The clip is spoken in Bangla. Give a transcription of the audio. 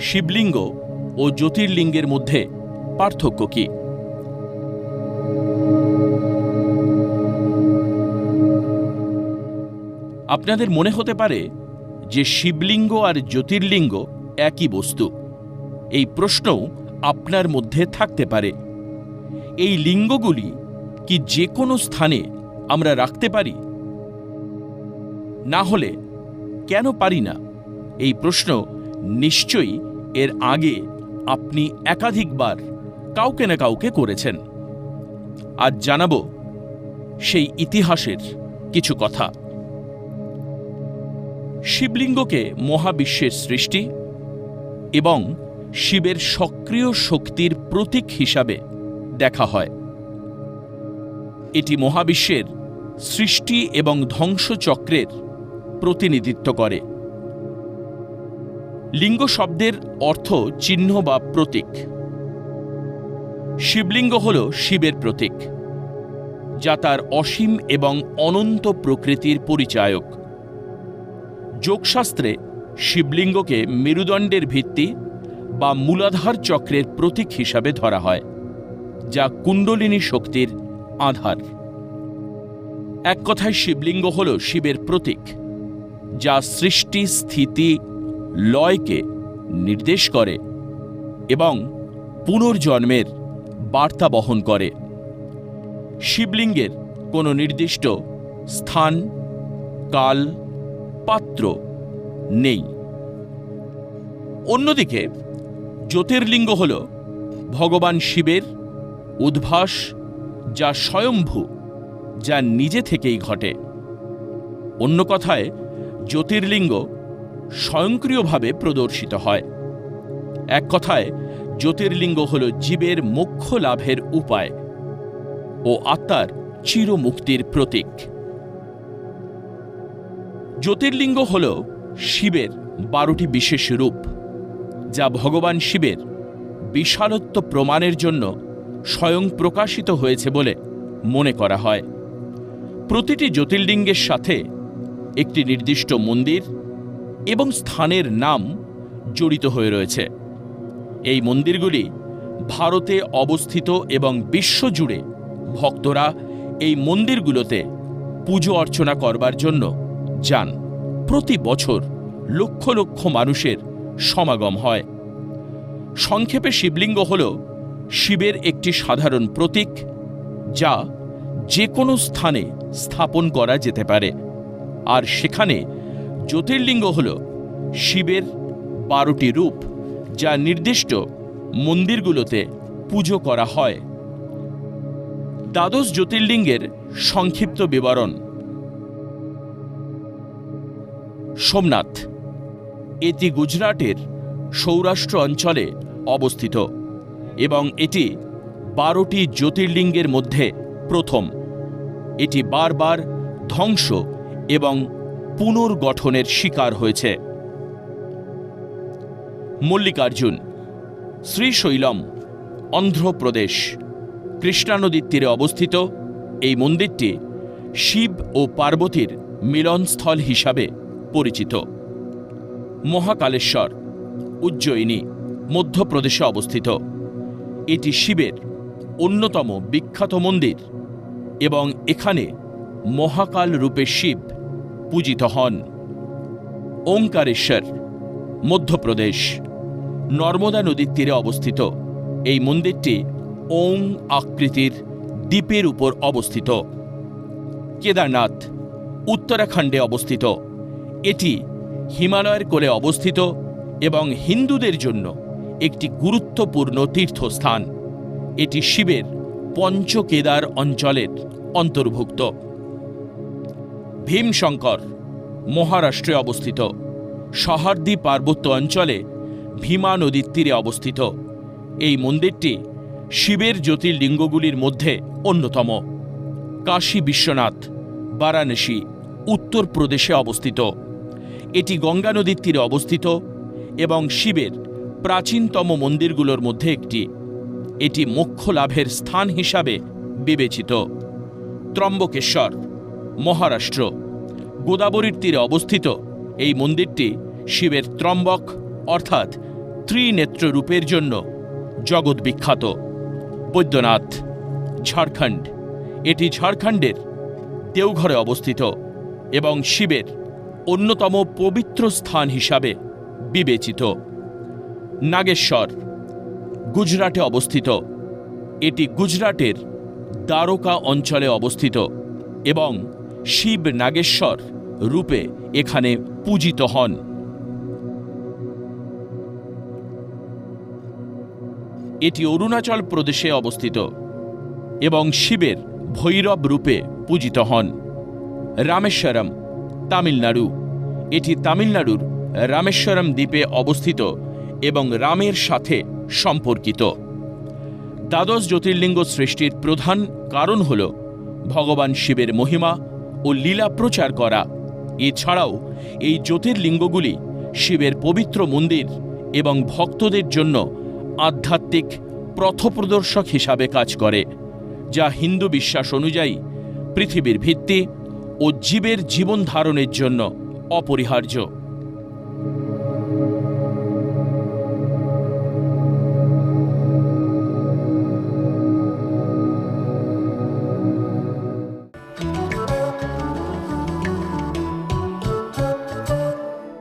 শিবলিঙ্গ ও জ্যোতির্লিঙ্গের মধ্যে পার্থক্য কি? আপনাদের মনে হতে পারে যে শিবলিঙ্গ আর জ্যোতির্লিঙ্গ একই বস্তু। এই প্রশ্নও আপনার মধ্যে থাকতে পারে। এই লিঙ্গগুলি কি যে কোনো স্থানে আমরা রাখতে পারি? না হলে কেন পারি না? এই প্রশ্ন নিশ্চয়ই এর আগে আপনি একাধিকবার কাউকে না কাউকে করেছেন। আজ জানাব সেই ইতিহাসের কিছু কথা। শিবলিঙ্গকে মহাবিশ্বের সৃষ্টি এবং শিবের সক্রিয় শক্তির প্রতীক হিসাবে দেখা হয়। এটি মহাবিশ্বের সৃষ্টি এবং ধ্বংসচক্রের প্রতিনিধিত্ব করে। লিঙ্গ শব্দের অর্থ চিহ্ন বা প্রতীক। শিবলিঙ্গ হল শিবের প্রতীক, যা তার অসীম এবং অনন্ত প্রকৃতির পরিচায়ক। যোগশাস্ত্রে শিবলিঙ্গকে মেরুদণ্ডের ভিত্তি বা মূলাধার চক্রের প্রতীক হিসাবে ধরা হয়, যা কুণ্ডলিনী শক্তির আধার। এক কথায় শিবলিঙ্গ হল শিবের প্রতীক, যা সৃষ্টি, স্থিতি লয়কে নির্দেশ করে এবং পুনর্জন্মের বার্তা বহন করে। শিবলিঙ্গের কোনো নির্দিষ্ট স্থান, কাল, পাত্র নেই। অন্যদিকে জ্যোতির্লিঙ্গ হল ভগবান শিবের উদ্ভাস যা স্বয়ম্ভু, যা নিজে থেকেই ঘটে। অন্য কথায়, জ্যোতির্লিঙ্গ স্বয়ংক্রিয়ভাবে প্রদর্শিত হয়। এক কথায়, জ্যোতির্লিঙ্গ হল জীবের মোক্ষ লাভের উপায় ও আত্মার চিরমুক্তির প্রতীক। জ্যোতির্লিঙ্গ হল শিবের বারোটি বিশেষ রূপ, যা ভগবান শিবের বিশালত্ব প্রমাণের জন্য স্বয়ং প্রকাশিত হয়েছে বলে মনে করা হয়। প্রতিটি জ্যোতির্লিঙ্গের সাথে একটি নির্দিষ্ট মন্দির এবং স্থানের নাম জড়িত হয়ে রয়েছে। এই মন্দিরগুলি ভারতে অবস্থিত এবং বিশ্বজুড়ে ভক্তরা এই মন্দিরগুলোতে পুজো অর্চনা করবার জন্য যান। প্রতি বছর লক্ষ লক্ষ মানুষের সমাগম হয়। সংক্ষেপে শিবলিঙ্গ হল শিবের একটি সাধারণ প্রতীক, যা যে কোনো স্থানে স্থাপন করা যেতে পারে। আর সেখানে জ্যোতির্লিঙ্গ হল শিবের বারোটি রূপ, যা নির্দিষ্ট মন্দিরগুলোতে পুজো করা হয়। দ্বাদশ জ্যোতির্লিঙ্গের সংক্ষিপ্ত বিবরণ। সোমনাথ, এটি গুজরাটের সৌরাষ্ট্র অঞ্চলে অবস্থিত এবং এটি বারোটি জ্যোতির্লিঙ্গের মধ্যে প্রথম। এটি বারবার ধ্বংস এবং পুনর্গঠনের শিকার হয়েছে। মল্লিকার্জুন, শ্রীশৈলম, অন্ধ্রপ্রদেশ কৃষ্ণা নদীর তীরে অবস্থিত এই মন্দিরটি শিব ও পার্বতীর মিলনস্থল হিসাবে পরিচিত। মহাকালেশ্বর, উজ্জয়িনী, মধ্যপ্রদেশে অবস্থিত। এটি শিবের অন্যতম বিখ্যাত মন্দির এবং এখানে মহাকাল রূপে শিব পূজিত হন। ওঙ্কারেশ্বর, মধ্যপ্রদেশ, নর্মদা নদীর তীরে অবস্থিত। এই মন্দিরটি ওং আকৃতির দ্বীপের উপর অবস্থিত। কেদারনাথ, উত্তরাখণ্ডে অবস্থিত। এটি হিমালয়ের কোলে অবস্থিত এবং হিন্দুদের জন্য একটি গুরুত্বপূর্ণ তীর্থস্থান। এটি শিবের পঞ্চকেদার অঞ্চলের অন্তর্ভুক্ত। ভীমশঙ্কর, মহারাষ্ট্রে অবস্থিত। সহার্দি পার্বত্য অঞ্চলে ভীমা নদীর তীরে অবস্থিত। এই মন্দিরটি শিবের জ্যোতির্লিঙ্গগুলির মধ্যে অন্যতম। কাশী বিশ্বনাথ, বারাণসী, উত্তরপ্রদেশে অবস্থিত। এটি গঙ্গা নদীর তীরে অবস্থিত এবং শিবের প্রাচীনতম মন্দিরগুলোর মধ্যে একটি। এটি মোক্ষ লাভের স্থান হিসাবে বিবেচিত। ত্রম্বকেশ্বর মহারাষ্ট্র। গোদাবরীর তীরে অবস্থিত এই মন্দিরটি শিবের ত্রম্বক, অর্থাৎ ত্রিনেত্র রূপের জন্য জগৎ বিখ্যাত। বৈদ্যনাথ, ঝাড়খণ্ড। এটি ঝাড়খণ্ডের দেওঘরে অবস্থিত এবং শিবের অন্যতম পবিত্র স্থান হিসাবে বিবেচিত। নাগেশ্বর, গুজরাটে অবস্থিত। এটি গুজরাটের দ্বারকা অঞ্চলে অবস্থিত এবং শিব নাগেশ্বর রূপে এখানে পূজিত হন। এটি অরুণাচল প্রদেশে অবস্থিত এবং শিবের ভৈরব রূপে পূজিত হন। রামেশ্বরম, তামিলনাড়ু। এটি তামিলনাড়ুর রামেশ্বরম দ্বীপে অবস্থিত এবং রামের সাথে সম্পর্কিত। দ্বাদশ জ্যোতির্লিঙ্গ সৃষ্টির প্রধান কারণ হল ভগবান শিবের মহিমা ও লীলা প্রচার করা। এছাড়াও এই জ্যোতির্লিঙ্গগুলি শিবের পবিত্র মন্দির এবং ভক্তদের জন্য আধ্যাত্মিক প্রথপ্রদর্শক হিসাবে কাজ করে, যা হিন্দু বিশ্বাস অনুযায়ী পৃথিবীর ভিত্তি ও জীবের জীবন ধারণের জন্য অপরিহার্য।